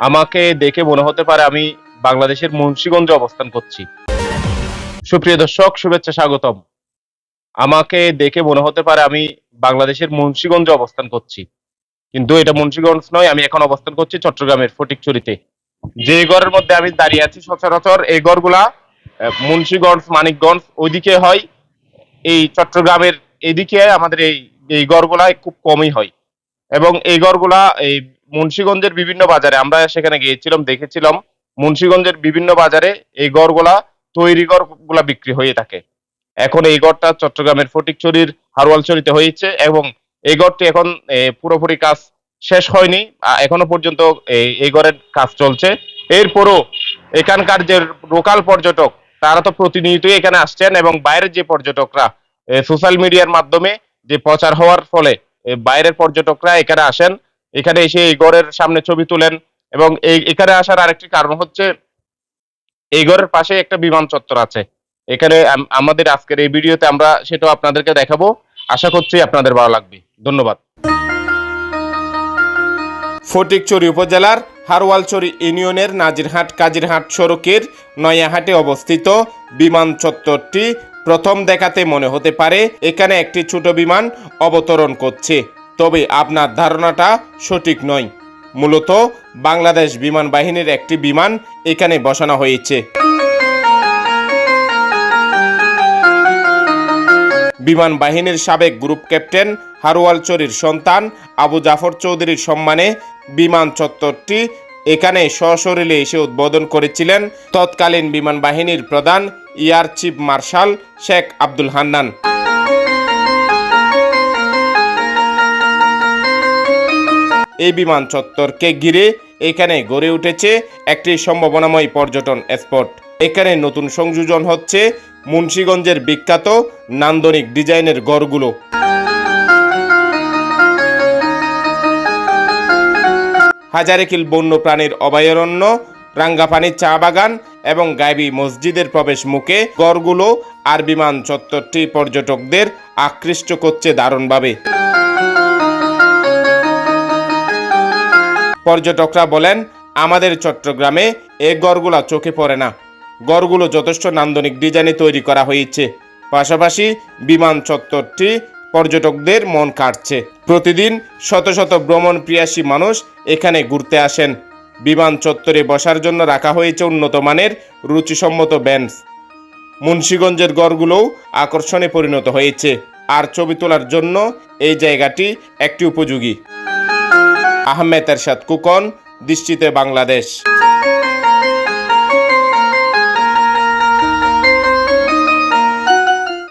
আমাকে দেখে মনে হতে পারে আমি বাংলাদেশের মুন্সিগঞ্জে অবস্থান করছি। সুপ্রিয় দর্শক, শুভেচ্ছা স্বাগতম। আমাকে দেখে মনে হতে পারে আমি বাংলাদেশের মুন্সিগঞ্জে অবস্থান করছি। কিন্তু এটা মুন্সীগঞ্জ নয়, আমি এখন অবস্থান করছি চট্টগ্রামের ফটিকছড়িতে। যে ঘরের মধ্যে আমি দাঁড়িয়ে আছি সচরাচর, এই ঘরগুলা মুন্সিগঞ্জ, মানিকগঞ্জ, ওইদিকে হয়, এই চট্টগ্রামের এদিকে আমাদের এই এই গড়গুলা খুব কমই হয়। এবং এই গড়গুলা এই মুন্সিগঞ্জের বিভিন্ন বাজারে, আমরা সেখানে গিয়েছিলাম, দেখেছিলাম মুন্সিগঞ্জের বিভিন্ন বাজারে এই গড়গুলা, তৈরি গড়গুলা বিক্রি হয়ে থাকে। এখন এই গড়টা চট্টগ্রামের ফটিকছড়ির হারওয়ালছড়িতে হয়েছে এবং এই গড়টি এখন পুরোপুরি কাজ শেষ হয়নি এখনও পর্যন্ত এই- গড়ের কাজ চলছে। এরপরও এখানকার যে লোকাল পর্যটক, তারা তো প্রতিনিয়তই এখানে আসছেন এবং বাইরের যে পর্যটকরা সোশ্যাল মিডিয়ার মাধ্যমে যে প্রচার হওয়ার ফলে বাইরের পর্যটকরা এখানে আসেন। এখানে এসে এই গড়ের সামনে ছবি তোলেন এবং এই এখানে আসার আরেকটি কারণ হচ্ছে এই ঘরের পাশে একটা বিমান চত্বর আছে। এখানে আম- আমাদের আজকের এই ভিডিওতে আমরা সেটাও আপনাদেরকে দেখাবো। আশা করছি আপনাদের ভালো লাগবে। ধন্যবাদ। ফটিকচুরি উপজেলার হারওয়ালচুরি ইউনিয়নের নাজিরহাট কাজিরহাট সড়কের নয়াহাটে অবস্থিত বিমান চত্বরটি প্রথম দেখাতে মনে হতে পারে এখানে একটি ছোট বিমান অবতরণ করছে। তবে আপনার ধারণাটা সঠিক নয়। মূলত বাংলাদেশ বিমান বাহিনীর একটি বিমান এখানে বসানো হয়েছে। বিমান বাহিনীর সাবেক গ্রুপ ক্যাপ্টেন হারওয়াল চরির সন্তান আবু জাফর চৌধুরীর সম্মানে বিমান চত্বরটি এখানে সশরীরে এসে উদ্বোধন করেছিলেন তৎকালীন বিমান বাহিনীর প্রধান air chief marshal Sheikh Abdul Hannan. এই বিমান চত্বরকে ঘিরে এখানে গড়ে উঠেছে একটি সম্ভাবনাময় পর্যটন স্পট। এখানে নতুন সংযোজন হচ্ছে মুন্সীগঞ্জের বিখ্যাত নান্দনিক ডিজাইনের গড়গুলো। হাজারেকিল বন্য প্রাণীর অভয়ারণ্য রাঙ্গাপানির চা বাগান এবং গাইবি মসজিদের প্রবেশ মুখে গড়গুলো আর বিমান চত্বরটি পর্যটকদের আকৃষ্ট করছে দারুণভাবে। পর্যটকরা বলেন, আমাদের চট্টগ্রামে এই গড়গুলা চোখে পড়ে না। গড়গুলো যথেষ্ট নান্দনিক ডিজাইনে তৈরি করা হয়েছে। পাশাপাশি বিমান চত্বরটি পর্যটকদের মন কাটছে প্রতিদিন শত শত ভ্রমণ প্রিয়াসী মানুষ এখানে ঘুরতে আসেন। বিমান চত্বরে বসার জন্য রাখা হয়েছে উন্নত মানের রুচিসম্মত বেঞ্চ মুন্সীগঞ্জের গড়গুলোও আকর্ষণে পরিণত হয়েছে। আর ছবি তোলার জন্য এই জায়গাটি একটি উপযোগী। আহমেদ এরশাদ কুকন দৃষ্টিতে বাংলাদেশ।